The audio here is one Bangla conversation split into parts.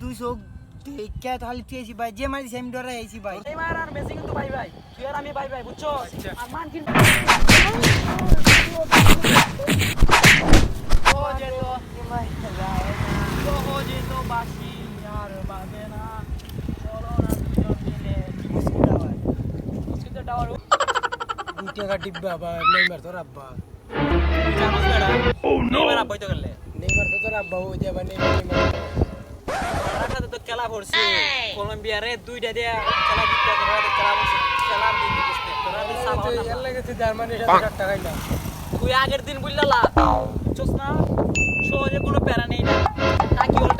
দুইশো কে তাহলে তুই ভাই। যে মারিস আমি ডরে আইছি ভাই। এই মার আর বেশি কিন্তু ভাই ভাই তুই আর আমি ভাই ভাই বুঝছ? আর মান কিন্তু ও যে তো ও যে তো বাসি আর বাজে না। চলো না দুজন মিলে। মুসকিল টাওয়ার দুই টাকা ডিব্বা বা নেইমার তোর আব্বা। ও নো মেরা বইতো গেলে নেইমার তো তোর আব্বা ও যাবা নেইমার। খেলা পড়ছে। কলম্বিয়ারে দুইটা দিয়া খেলা জিততে তোরা খেলা পড়ছে। খেলা দিন বুঝতে তোরা সাফা না এর লাগেছে জার্মানির সাথে টাকা না তুই আগের দিন বুঝলা চোস না? সহজে কোনো প্যারা নেই না। তাকি অল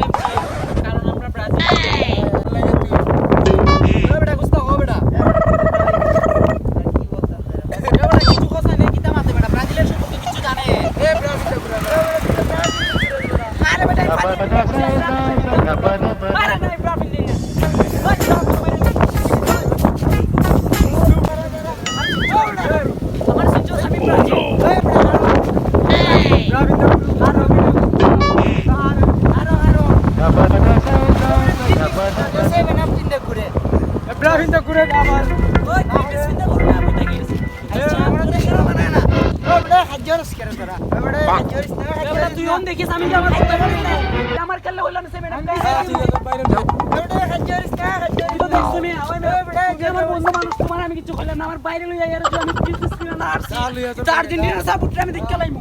আমার কথা বলি না আমার খেললে হইল না সেভেন আমি মানুষ তোমার কিছু করলাম না আমার বাইরে লইয়া এর আমি বিজনেস করে না আর চার দিন এর সাপোর্ট আমি দেখতে লাইমু।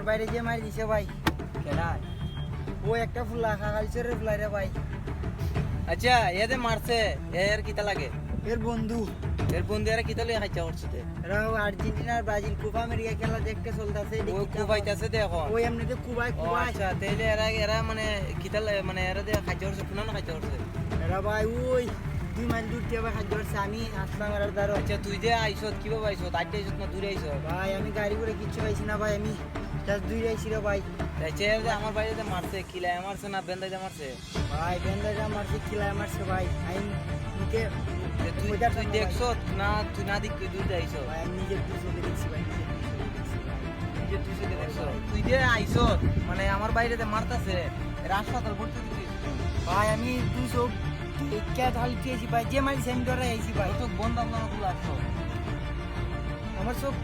ওর বাইরে যে মারি দিছে ভাই। খেলা ও একটা ফুলা খাগালিছে রে ফুলাই রে ভাই। আচ্ছা এতে মারছে এর কিতা লাগে? এর বন্ধু। এর বন্ধু এরা কিতা লই খাইছা করছে এরা আর্জেন্টিনা আর ব্রাজিল কোপা আমেরিকা খেলা দেখতে চলতেছে ও কুবাইতাছে দেখো ওই এমনিতে কুবাই ও কুবাই আচ্ছা তাইলে এরা এরা মানে কিতা মানে এরা দিয়ে খাইছা করছে কোন না খাইছা করছে এরা ভাই ওই দুই মাইল দূর থেকে ভাই খাদ্য করছে আমি আসলাম এর দ্বারা আচ্ছা তুই যে আইছত কীভাবে আইছত আইতে আইছত না দূরে আইছত ভাই আমি গাড়ি করে কিচ্ছু পাইছি না ভাই আমি জাস্ট দুই আইছি রে ভাই। এর যে আমার বাড়িতে মারছে কিলাই মারছে না বেন্দাইতে মারছে? ভাই বেন্দাটা মারছে কিলাই মারছে ভাই। আমি তুই তুই দেখছ না। তুই না দিক তুই দূরে আইছ ভাই আমি নিজের দুই চোখে দেখছি ভাই দুই চোখে দেখছি তুই দেখছ তুই যে আইছ মানে আমার বাইরেতে মারতাছে হাসপাতাল ভর্তি দিছিস ভাই আমি দুই চোখ কে তুই ভাই যে মারিস আমি ডরে আইছি ভাই। তো বন্ধগুলো আসছো আমার চোখ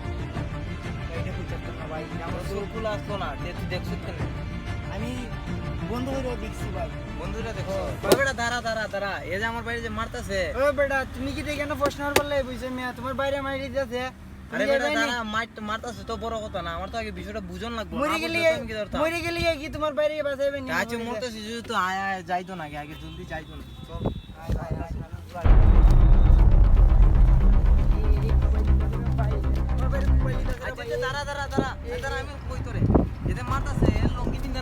এটা বুঝতে না ভাই। আমার আমার চোখ চোখগুলো আসতো না যে তুই দেখছ কেন আমি বন্ধ দেখছি ভাই বন্ধুরা দেখো বেটা দাঁড়া দাঁড়া দাঁড়া এ যে আমার বাইরে যে মারতাছে ও বেটা তুমি কি দেখে না প্রশ্ন বললে বুঝছ মিয়া তোমার বাইরে মারি দিতেছে আরে বেটা দাঁড়া মার মারতাছে তো বড় কথা না আমার তো আগে বিষয়টা বুঝন লাগবে মরে গেলি কি মরে গেলি কি তোমার বাইরে বাঁচাইবে নি আচ্ছা মরতেছি যদি তো আয় আয় যাইতো না আগে জলদি যাইতো না চল আচ্ছা আচ্ছা, দাঁড়া দাঁড়া দাঁড়া দাঁড়া আমি কই তোরে এতে মারতাছে লঙ্গি কিনতে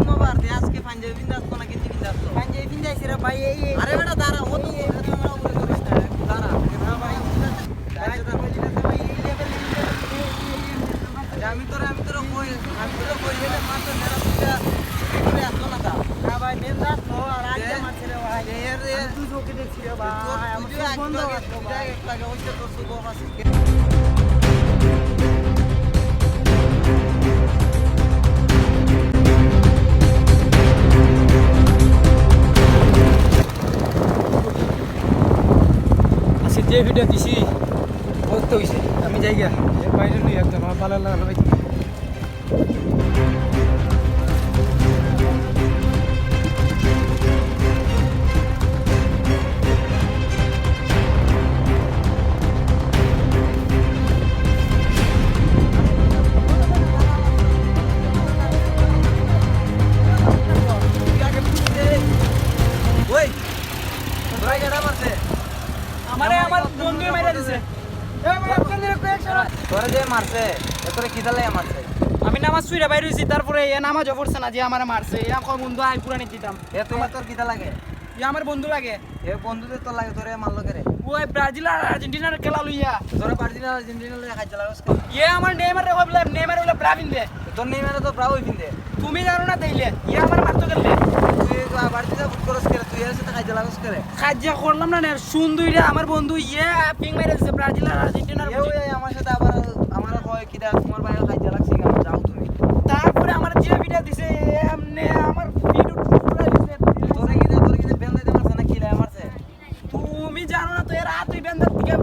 তো দে আজকে পাঞ্জাবি পিন্দা আসতো না গেঞ্জি পিন্দা আসতো পাঞ্জাবি পিন্দাইছে রে আরে বেটা দাঁড়া, ও তো ভিডিও দিছি বহুত হয়েছে আমি যাই গিয়া বাইরে লই একদম আমার ভালো লাগল শুইরা বাইরে হইছি তারপরে এ নামাজও পড়ছে না যে আমারে মারছে। এ কয় বন্ধু আই পুরানি দিতাম। এ তোমার তোর কিদা লাগে? এ আমার বন্ধু লাগে। এ বন্ধুদের তোর লাগে তোরে মারলো কেরে ওই ব্রাজিল আর আর্জেন্টিনার খেলা লইয়া। তোরা পার্টিনা আর্জেন্টিনা লয়ে খাইতে লাগস এ আমার নেইমার রে কইলে নেইমার বলে ব্রাভিন দে। তোর নেই মানে তো ওইখান দে। তুমি জানো না তাইলে এ আমার মারতো গেলে তুই বাড়িতে যা ফুট করস কেরে তুই এর সাথে খাইতে লাগস কেরে কাজ্যা করলাম না নে সুন্দরীরা আমার বন্ধু ইয়ে পিং মেরে দিছে ব্রাজিল আর আর্জেন্টিনার এ ওই আমার সাথে আবার আমার কয় কিদা তোমার বাইরে খাইতে লাগছি কেন যাও তুমি তারপরে আমার যে ভিডিও দিছে এমনে আমার ভিডিও পুরো দিছে তোরে কিদা তোরে কিদা বেন্দে দে মারছে না কিলা মারছে তুমি জানো না তো এর হাত তুই বেন্দার থেকে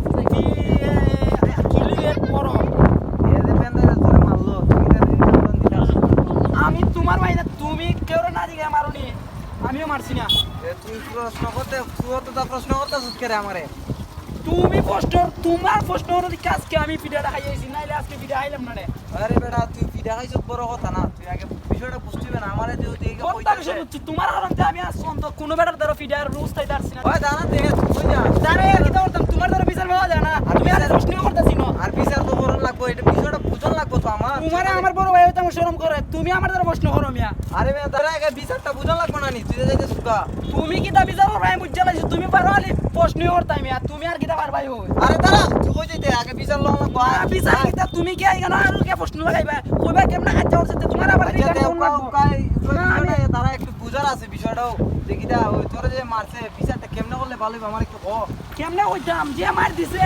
কিলি এর বড় এ দে বেন্দে দে তোরে মারলো তুই কিদা রিটার্ন দিতাস আমি তোমার ভাই না তুমি কেউ না দিকে মারুনি? আমিও মারছি না। এ প্রশ্ন করতে তুই তো প্রশ্ন করতেছিস কেরে আমারে? তুমি প্রশ্ন তোমার প্রশ্ন হলো আজকে আমি পিঠাটা খাইয়েছি নাইলে আজকে পিঠা খাইলাম না রে। আরে বেটা তুই পিঠা খাইছ বড় কথা না তুই আগে বিষয়টা বুঝছিবে না আমারে দিও তুই তোমার কারণে আমি সন্ত কোনো বেটার দ্বারা পিঠা রোজ তাই পারছি না। তুই যা। কি করতাম তোমার দ্বারা বিচার পাওয়া যায় না তুমি আর প্রশ্ন করতেছি না আর বিচার তো করন লাগবো এটা বিষয়টা বুঝন লাগবো তো আমার তোমার আমার আমার শরম করে? তুমি আমার দ্বারা প্রশ্ন করো মিয়া। আরে মিয়া তারা আগে বিচারটা বুঝা লাগবো না নি? তুই যাইতে সুগা তুমি কি তা বিচার করবে আমি বুঝা লাগছি তুমি পারো আলি প্রশ্ন করতাম মিয়া। তুমি আর কি দাবার ভাই হই আরে দাঁড়া তুই কই যাইতে? আগে বিচার লও লাগবো। আর বিচার কিতা? তুমি কি আইগা না আর কে প্রশ্ন লাগাইবা? কইবা কেমনে কাজ করছে? তোমার আবার কি করতে লাগবো। তারা একটু বুঝার আছে বিষয়টাও। দেখি দা ওই তোরা যে মারছে বিচারটা কেমনে করলে ভালো হবে আমার একটু ক। কেমনে কইতাম যে মার দিছে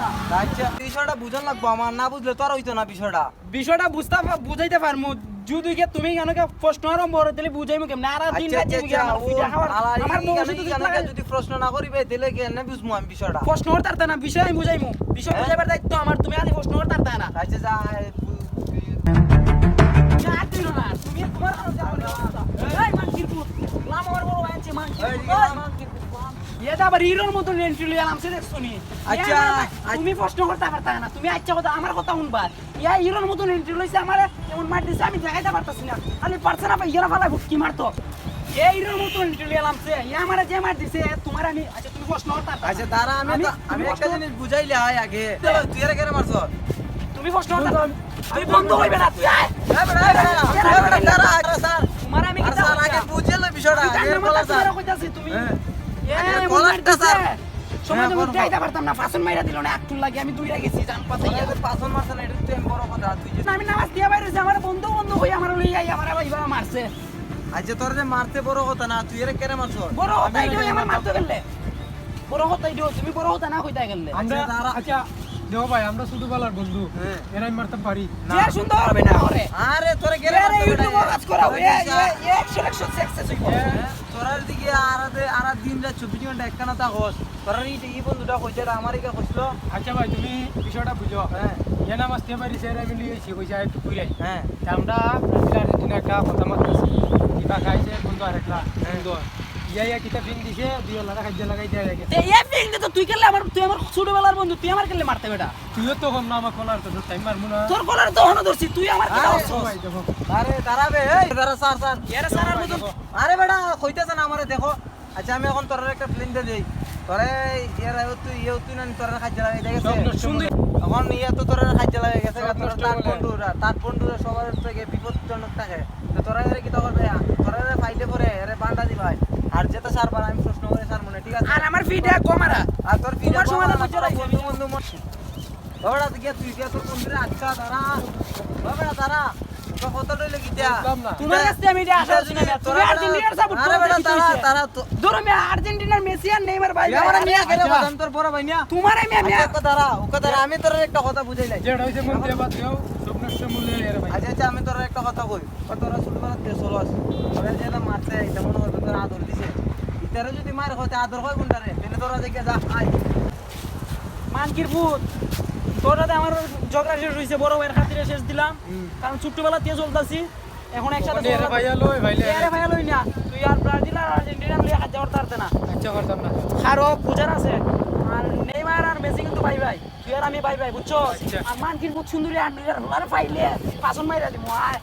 না। আচ্ছা বিষয়টা বুঝন লাগবো আমার না বুঝলে হইতো না বিষয়টা। বিষয়টা বুঝতে বুঝাইতে পারমু। যদি কে তুমি কেন কে প্রশ্ন আরম্ভ করে তাহলে বুঝাইমু কেমনে। আর দিন আচ্ছা রাত আচ্ছা যাবি আমার যদি প্রশ্ন না করিবে দিলে কেন বুঝমু আমি বিষয়টা। প্রশ্ন করতে না বিষয় আমি বুঝাইমু। বিষয় হ্যাঁ? বুঝাইবার দায়িত্ব আমার তুমি আলি প্রশ্ন করতে না। আচ্ছা যা না তুমি তোমার না এই মানকির পুত। আবার হিরোর মতো এন্ট্রি লিয়ে দেখছ নি আচ্ছা, তুমি প্রশ্ন করতে পারতা না তুমি আচ্ছা কথা আমার কথা শুনবা ইয়া হিরোর মতো এন্ট্রি লইছে আমার এমন মার দিছে আমি দেখাইতে পারতাছি না আমি পারছে না ইয়ারা ফালা কি মারতো এই হিরোর মতো এন্ট্রি লিয়ে আনছে ইয়া আমার যে মার দিছে তোমার আমি আচ্ছা তুমি প্রশ্ন করতে পারতা আচ্ছা তারা আমি আমি- একটা জিনিস বুঝাইলে হয় আগে তুই এর কেন মারছ তুমি প্রশ্ন করতে বন্ধ হইবে না তুই আয় স্যার। তোমার আমি স্যার আগে বুঝে লই বিষয়টা, আগে বলা স্যার। কইতাছি তুমি। এ, আগে এমন কলারটা মারতেছে। স্যার। সময় তো বলো, উঠে আইতে পারতাম না, ফাঁসন মাইরা দিল না, একটু লাগে, আমি দৌড়া গেছি, জান পাতাইয়া। তোরা যে পাঁচজন না, এটা তো বড় কথা, তুই আমি নামাজ দিয়া বাইরে আমার বন্ধু বন্ধু হই আমার লইয়া আই, আমার আবার এইভাবে মারছে। আচ্ছা তোরা যে মারতে বড় কথা না তুই এর কেন মারছ বড় আমার মারতে গেলে। বড় এইটাও, তুমি বড় হতা না কইতা গেলে। আচ্ছা, আচ্ছা দেও ভাই আমরা ছোটবেলার বন্ধু। হ্যাঁ। এরাই মারতে পারি। যে সুন্দর হবে না। করে। আরে তোরা গেলে মারতে ইউটিউব কাজ তোরা এ। এ, এ, একশো success হইবো। হ্যাঁ, তোরার দিকে আর আদে- দিন রাত চব্বিশ ঘণ্টা একখানা তা হস। তোরার এই এই বন্ধুটা কইছে এটা আমার একা কইছিল? আচ্ছা ভাই তুমি বিষয়টা বুঝো। হ্যাঁ। এনা মাসতে পারি সেরা মিলি এসে কইছে আই একটু ঘুরাই হ্যাঁ। তা আমরা ব্রাজিল আর্জেন্টিনা একটা কথা মারতেছি। কিবা খাইছে বন্ধু আরেকলা বন্ধু ইয়া ইয়া কিতা ফিং দিছে দুই লাগা খাইতে লাগাই দেয়া তে, এ পিং দে তো তুই কেলে ছোটবেলার বন্ধু তুই আমার কেলে মারতে বেটা। তুইও তো কম না আমার কলার তো টাইম মারমু না। তোর কলার তো হনো ধরছি তুই আমার কি আরে, দেখো। আরে দাঁড়াবে এই দাঁড়া স্যার স্যার। এরে সারার মতন আরে বেটা কইতেছে না আমারে দেখো। আচ্ছা আমি এখন তোর একটা প্লেন দিয়ে দেই। তোরে ইয়ার তুই ইয়ে তুই না তোর খাদ্য লাগাই নষ্ট সুন্দর এখন ইয়ে তো তোর খাদ্য লাগাই গেছে তোর তার। বন্ধুরা তার বন্ধুরা সবার থেকে বিপদজনক থাকে। তোরা তোর একটা কথা বুঝাইলাই যেটা হয়েছে মন দিয়ে বাদ দিও সব নষ্ট মূল্য এর ভাই। আচ্ছা আচ্ছা আমি তোর একটা কথা কই। তোরা ছোটবেলা দিয়ে চলস ওরা যেটা মারছে এটা মনে করবে তোর আদর দিছে। ইতারে যদি মার হতে আদর হয় কোনটা রে তাহলে তোরা দেখে যা আয়। মানকির ভূত। সাথে আমার ঝগড়া শেষ হয়েছে বড় ভাইয়ের খাতিরে শেষ দিলাম। কারণ ছোট্টবেলা দিয়ে চলতেছি এখন একসাথে ভাইয়া না তুই আর ব্রাজিল আর আর্জেন্টিনা লই হাত যাওয়ার তারতে না। আচ্ছা করতাম না আরও বুঝার আছে। আর নেইমার আর মেসি কিন্তু ভাই ভাই তুই আর আমি ভাই ভাই বুঝছ? আচ্ছা। আর মানকির ভূত সুন্দরী আর দুইটার আরে ফাইলে পাছন মাইরা দিমু। আয়